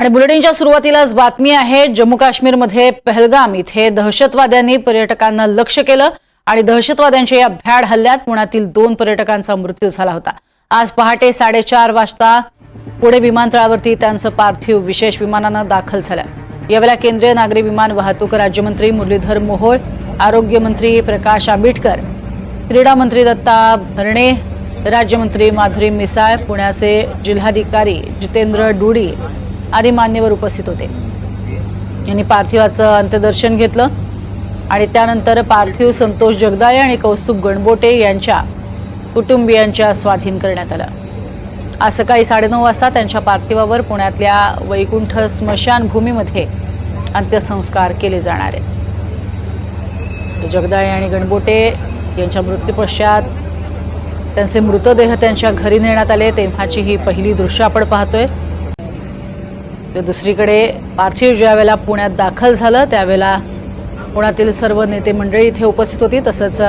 आणि बुलेटिनच्या सुरुवातीलाच बातमी आहे जम्मू काश्मीरमध्ये पहलगाम इथे दहशतवाद्यांनी पर्यटकांना लक्ष केलं आणि दहशतवाद्यांच्या या भ्याड हल्ल्यात पुण्यातील दोन पर्यटकांचा मृत्यू झाला होता. आज पहाटे साडेचार वाजता पुणे विमानतळावरती त्यांचं पार्थिव विशेष विमानानं दाखल झालं. यावेळेला केंद्रीय नागरी विमान वाहतूक राज्यमंत्री मुरलीधर मोहोळ आरोग्यमंत्री प्रकाश आंबेडकर क्रीडा मंत्री दत्ता भरणे राज्यमंत्री माधुरी मिसाळ पुण्याचे जिल्हाधिकारी जितेंद्र डुडी आदी मान्यवर उपस्थित होते. यांनी पार्थिवाचं अंत्यदर्शन घेतलं आणि त्यानंतर पार्थिव संतोष जगदाळे आणि कौस्तुभ गणबोटे यांच्या कुटुंबियांच्या स्वाधीन करण्यात आलं. आज सकाळी साडेनऊ वाजता त्यांच्या पार्थिवावर पुण्यातल्या वैकुंठ स्मशानभूमीमध्ये अंत्यसंस्कार केले जाणार आहेत. तर जगदाळे आणि गणबोटे यांच्या मृत्यूपश्चात त्यांचे मृतदेह त्यांच्या घरी नेण्यात आले. तेव्हाची ही पहिली दृश्य आपण पाहतोय. तर दुसरीकडे पार्थिव ज्यावेळेला पुण्यात दाखल झालं त्यावेळेला पुण्यातील सर्व नेते मंडळी इथे उपस्थित होती. तसंच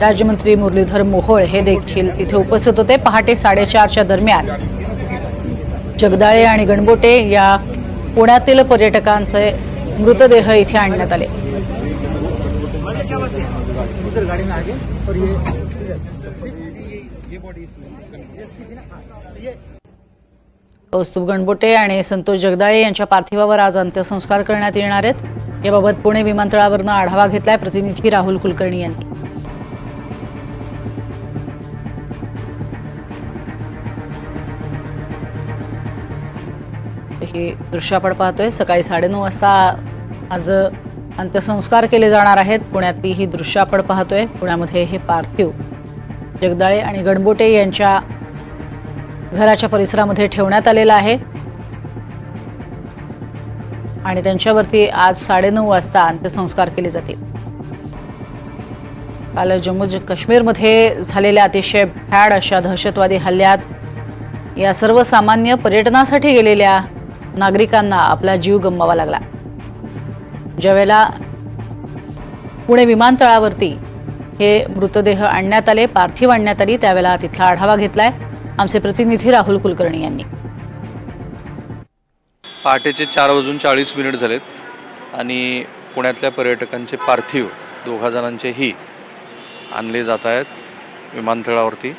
राज्यमंत्री मुरलीधर मोहोळ हे देखील इथे उपस्थित होते. पहाटे साडेचारच्या दरम्यान जगदाळे आणि गणबोटे या पुण्यातील पर्यटकांचे मृतदेह इथे आणण्यात आले. ये कौस्तुभ गणबोटे आणि संतोष जगदाळे यांच्या पार्थिवावर आज अंत्यसंस्कार करण्यात येणार आहेत. याबाबत पुणे विमानतळावरनं आढावा घेतलाय प्रतिनिधी राहुल कुलकर्णी यांनी. हे दृश्य आपण पाहतोय. सकाळी साडेनऊ वाजता आज अंत्यसंस्कार केले जाणार आहेत. पुण्यातली ही दृश्य आपण पाहतोय. पुण्यामध्ये हे पार्थिव जगदाळे आणि गणबोटे यांच्या घराच्या परिसरामध्ये ठेवण्यात आलेला आहे. आणि त्यांच्यावरती आज साडेनऊ वाजता अंत्यसंस्कार केले जातील. काल जम्मू काश्मीरमध्ये झालेल्या अतिशय भ्याड अशा दहशतवादी हल्ल्यात या सर्वसामान्य पर्यटनासाठी गेलेल्या नागरिकांना आपला जीव गमवावा लागला. ज्यावेळेला पुणे विमानतळावरती हे मृतदेह आणण्यात आले पार्थिव आणण्यात आली त्यावेळेला तिथला आढावा घेतलाय. आमचे प्रतिनिधी राहुल कुलकर्णी यांनी. पहाटेचे चार वाजून चाळीस मिनिट झालेत आणि पुण्यातल्या पर्यटकांचे पार्थिव दोघा जणांचेही आणले जात आहेत विमानतळावरती.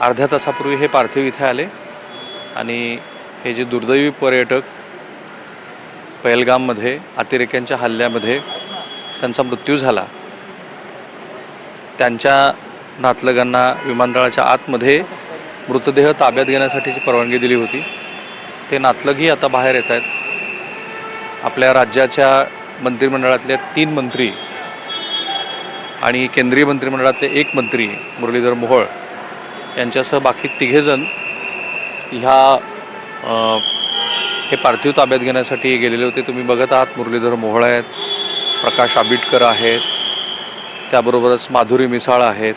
अर्ध्या तासापूर्वी हे पार्थिव इथे आले आणि हे जे दुर्दैवी पर्यटक पहलगाममध्ये अतिरेक्यांच्या हल्ल्यामध्ये त्यांचा मृत्यू झाला. त्यांच्या नातलगांना विमानतळाच्या आतमध्ये मृतदेह ताब्यात घेण्यासाठीची परवानगी दिली होती. ते नातलगही आता बाहेर येत आहेत. आपल्या राज्याच्या मंत्रिमंडळातले तीन मंत्री आणि केंद्रीय मंत्रिमंडळातले एक मंत्री मुरलीधर मोहोळ यांच्यासह बाकी तिघेजण ह्या हे पार्थिव ताब्यात घेण्यासाठी गेलेले होते. तुम्ही बघत आहात मुरलीधर मोहोळ आहेत प्रकाश आंबेडकर आहेत त्याबरोबरच माधुरी मिसाळ आहेत.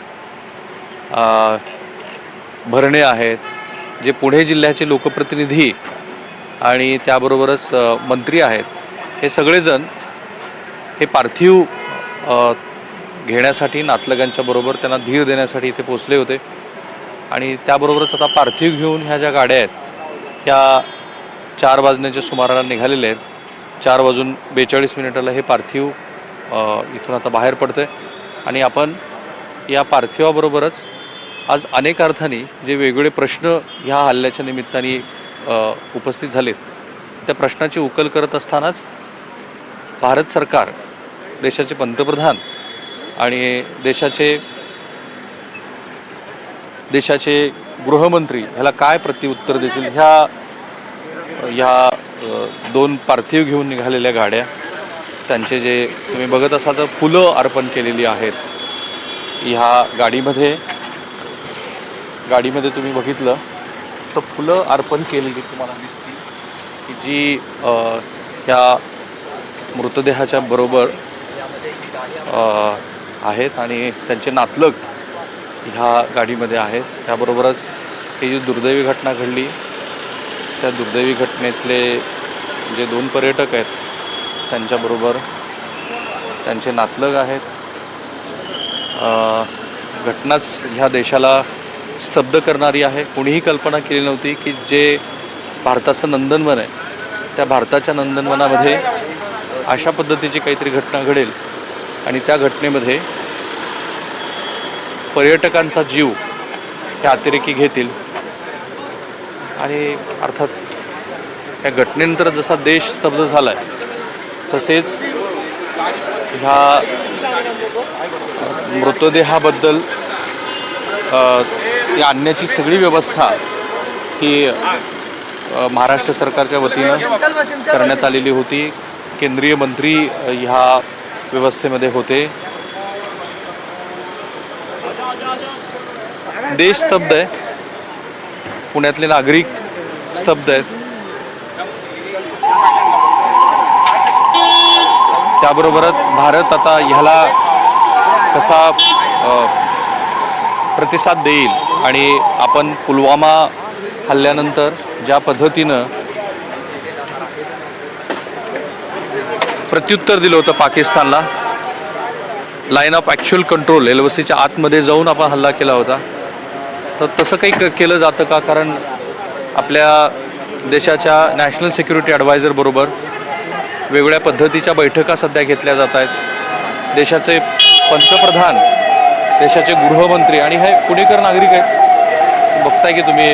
भरणे आहेत जे पुणे जिल्ह्याचे लोकप्रतिनिधी आणि त्याबरोबरच मंत्री आहेत हे सगळेजण हे पार्थिव घेण्यासाठी नातलगांच्या बरोबर त्यांना धीर देण्यासाठी इथे पोचले होते. आणि त्याबरोबरच आता पार्थिव घेऊन ह्या ज्या गाड्या आहेत ह्या चार वाजण्याच्या सुमाराला निघालेल्या आहेत. चार वाजून बेचाळीस मिनिटाला हे पार्थिव इथून आता बाहेर पडतं आहे आणि आपण या पार्थिवाबरोबरच आज अनेक अर्थाने जे वेगवेगळे प्रश्न ह्या हल्ल्याच्या निमित्ताने उपस्थित झालेत त्या प्रश्नाची उकल करत असतानाच भारत सरकार देशाचे पंतप्रधान आणि देशाचे देशाचे गृहमंत्री ह्याला काय प्रत्युत्तर देतील ह्या ह्या दोन पार्थिव घेऊन निघालेल्या गाड्या त्यांचे जे तुम्ही बघत असाल तर फुलं अर्पण केलेली आहेत. ह्या गाडीमध्ये गाडीमध्ये तुम्ही बघितलं तर फुलं अर्पण केलेली तुम्हाला दिसतील. की जी ह्या मृतदेहाच्या बरोबर आहेत आणि त्यांचे नातलग ह्या गाडीमध्ये आहेत. त्याबरोबरच ही जी दुर्दैवी घटना घडली त्या दुर्दैवी घटनेतले जे दोन पर्यटक आहेत त्यांच्याबरोबर त्यांचे नातलग आहेत. घटनाच ह्या देशाला स्तब्ध करणारी आहे. कोणीही कल्पना केली नव्हती की जे भारताचं नंदनवन आहे त्या भारताच्या नंदनवनामध्ये अशा पद्धतीची काहीतरी घटना घडेल. आणि त्या घटनेमध्ये पर्यटकांचा जीव हे अतिरेकी घेतील. आणि अर्थात या घटनेनंतर जसा देश स्तब्ध झाला आहे तसेच ह्या मृतदेहाबद्दल ती आणण्याची सगळी व्यवस्था ही महाराष्ट्र सरकारच्या वतीनं करण्यात आलेली होती. केंद्रीय मंत्री ह्या व्यवस्थेमध्ये होते. देश स्तब्ध आहे. पुण्यातले नागरिक स्तब्ध आहेत. त्याबरोबरच भारत आता ह्याला कसा प्रतिसाद देईल आणि आपण पुलवामा हल्ल्यानंतर ज्या पद्धतीनं प्रत्युत्तर दिलं होतं पाकिस्तानला line of actual control L सीच्या आतमध्ये जाऊन आपण हल्ला केला होता. तर तसं काही क- केलं जातं का? कारण आपल्या देशाच्या नॅशनल सिक्युरिटी ॲडवायझरबरोबर वेगळ्या वेगवेगळ्या पद्धतीच्या बैठका सध्या घेतल्या जात आहेत. देशाचे पंतप्रधान देशाचे गृहमंत्री आणि हे पुणेकर नागरिक आहेत. बघताय की तुम्ही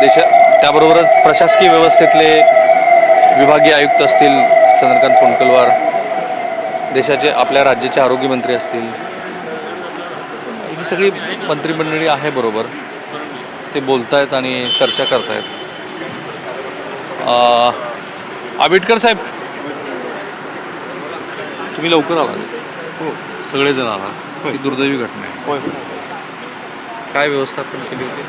देशा त्याबरोबरच प्रशासकीय व्यवस्थेतले विभागीय आयुक्त असतील चंद्रकांत कोणकलवार देशाचे आपल्या राज्याचे आरोग्यमंत्री असतील. ही सगळी मंत्रिमंडळी आहे बरोबर. ते बोलतायत आणि चर्चा करतायत. अ, आबिटकर साहेब तुम्ही लवकर आलात. हो. सगळेजण आलात. होय. ही दुर्दैवी घटना आहे. होय काय व्यवस्थापन केली होती?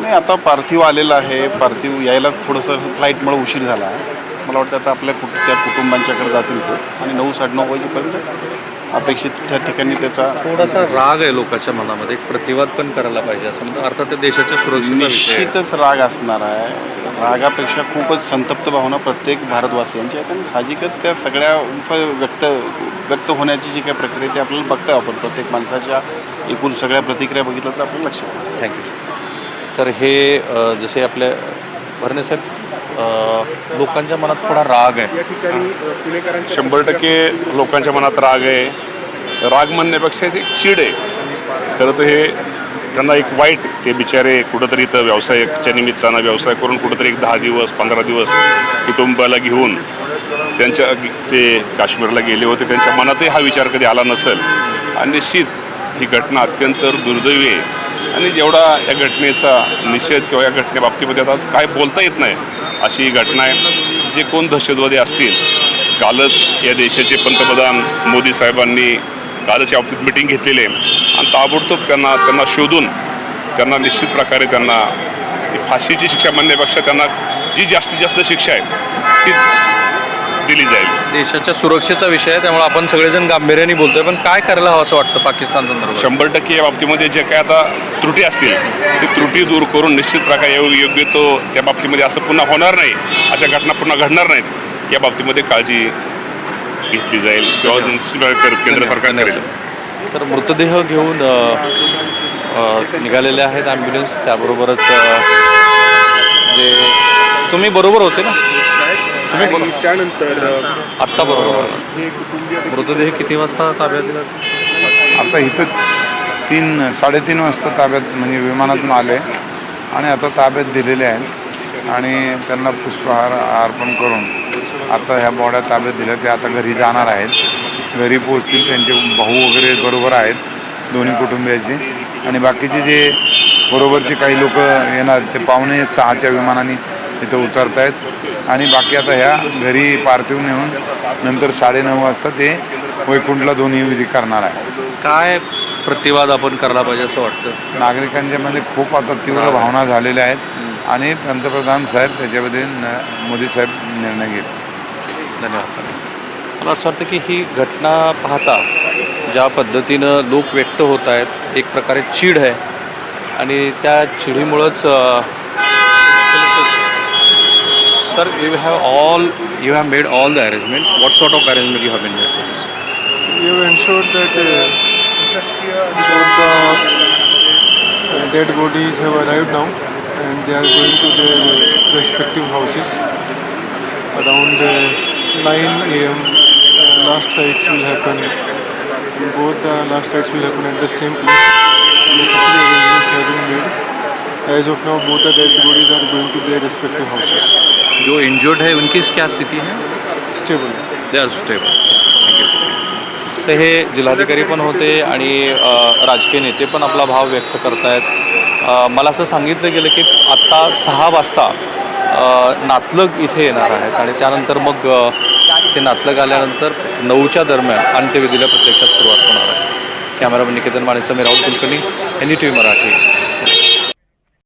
नाही आता पार्थिव आलेलं आहे. पार्थिव यायलाच थोडंसं फ्लाईटमुळे उशीर झाला आहे. मला वाटतं आता आपल्या कुट त्या कुटुंबांच्याकडे जातील ते. आणि नऊ साडेनऊ वाजेपर्यंत अपेक्षित त्या ठिकाणी त्याचा थोडासा राग आहे लोकांच्या मनामध्ये. एक प्रतिवाद पण करायला पाहिजे असं अर्थात ते देशाच्या सुरक्षेचा विषय आहे. निश्चितच राग असणार आहे. रागापेक्षा खूपच संतप्त भावना प्रत्येक भारतवासियांची आहेत. आणि साहजिकच त्या सगळ्यांचं व्यक्त व्यक्त होण्याची जी काही प्रक्रिया आहे ती आपल्याला बघता आपण. प्रत्येक माणसाच्या एकूण सगळ्या प्रतिक्रिया बघितल्या तर आपल्याला लक्षात येईल थँक्यू तर हे जसे आपले भरणे साहेब अ, लोकांच्या मनात थोडा राग आहे. शंभर टक्के लोकांच्या मनात राग आहे. राग म्हणण्यापेक्षा ते एक चीड आहे. खरं तर हे त्यांना एक वाईट ते बिचारे कुठंतरी इथं व्यवसायाच्या निमित्तानं व्यवसाय करून कुठंतरी एक दहा दिवस पंधरा दिवस कुटुंबाला घेऊन त्यांच्या ते काश्मीरला गेले होते. त्यांच्या मनातही हा विचार कधी आला नसेल. आणि निश्चित ही घटना अत्यंत दुर्दैवी आहे. आणि जेवढा या घटनेचा निषेध किंवा या घटनेबाबतीमध्ये आता काय बोलता येत नाही अशी ही घटना आहे. जे कोण दहशतवादी असतील कालच या देशाचे पंतप्रधान मोदी साहेबांनी कालच या बाबतीत मिटिंग घेतलेली आहे. आणि ताबडतोब त्यांना त्यांना शोधून त्यांना निश्चित प्रकारे त्यांना फाशीची शिक्षा म्हणण्यापेक्षा त्यांना जी जास्तीत जास्त शिक्षा आहे ती दिली जाईल. देशाच्या सुरक्षेचा विषय आहे त्यामुळे आपण सगळेजण गांभीर्याने बोलतोय. पण काय करायला हवं असं वाटतं पाकिस्तान संदर्भात? शंभर टक्के या बाबतीमध्ये जे काय आता त्रुटी असतील ती त्रुटी दूर करून निश्चित प्रकारे योग्य तो त्या बाबतीमध्ये असं पुन्हा होणार नाही अशा घटना पुन्हा घडणार नाहीत या बाबतीमध्ये काळजी घेतली जाईल किंवा केंद्र सरकार करेल तर मृतदेह घेऊन निघालेले आहेत ॲम्ब्युलन्स त्याबरोबरच जे तुम्ही बरोबर होते ना? तुम्ही त्यानंतर आत्ता बरोबर. मृतदेह किती वाजता ताब्यात दिला? आता इथं तीन साडेतीन वाजता ताब्यात म्हणजे विमानातून आले. आणि आता ताब्यात दिलेले आहेत. आणि त्यांना पुष्पहार अर्पण करून आता ह्या बॉड्या ताब्यात दिल्या ते आता घरी जाणार आहेत. घरी पोहोचतील त्यांचे भाऊ वगैरे बरोबर आहेत दोन्ही कुटुंबियाचे. आणि बाकीचे जे बरोबरचे काही लोक येणार ते पावणे सहाच्या विमानाने इथं उतरत आहेत आणि बाकी आता ह्या घरी पार्थिव नेऊन नंतर साडेनऊ वाजता ते वैकुंठला दोन्ही विधी करणार आहे. काय प्रतिवाद आपण करायला पाहिजे असं वाटतं? नागरिकांच्या मध्ये खूप आता तीव्र भावना झालेल्या आहेत. आणि पंतप्रधान साहेब त्याच्यामध्ये न- मोदी साहेब निर्णय घेतील. धन्यवाद. मला असं वाटतं की ही घटना पाहता ज्या पद्धतीनं लोक व्यक्त होत आहेत एक प्रकारे चीड आहे. आणि त्या चिडीमुळंच sir you have all you have made all the arrangement what sort of arrangement you have been You ensured that uh, both the dead bodies now and now and to are going houses their respective 9 am, uh, last rites will happen. Both the last rites will happen at the same place. Necessary arrangements have been made. As of now, both the dead bodies are going to their respective houses. जो injured है उनकी क्या स्थिति है Stable. They are stable thank you तर हे जिल्हाधिकारी पण होते आणि अ, राजकीय नेते पण आपला भाव व्यक्त करतायत अ, मला असं सांगितलं गेलं की आत्ता सहा वाजता अ, नातलग इथे येणार आहेत आणि त्यानंतर मग अ, ते नातलग आल्यानंतर नऊच्या दरम्यान अंत्यविधीला प्रत्यक्षात सुरुवात होणार आहे. Cameraman Niketan मानेसह Rahul Kulkarni N T V Marathi.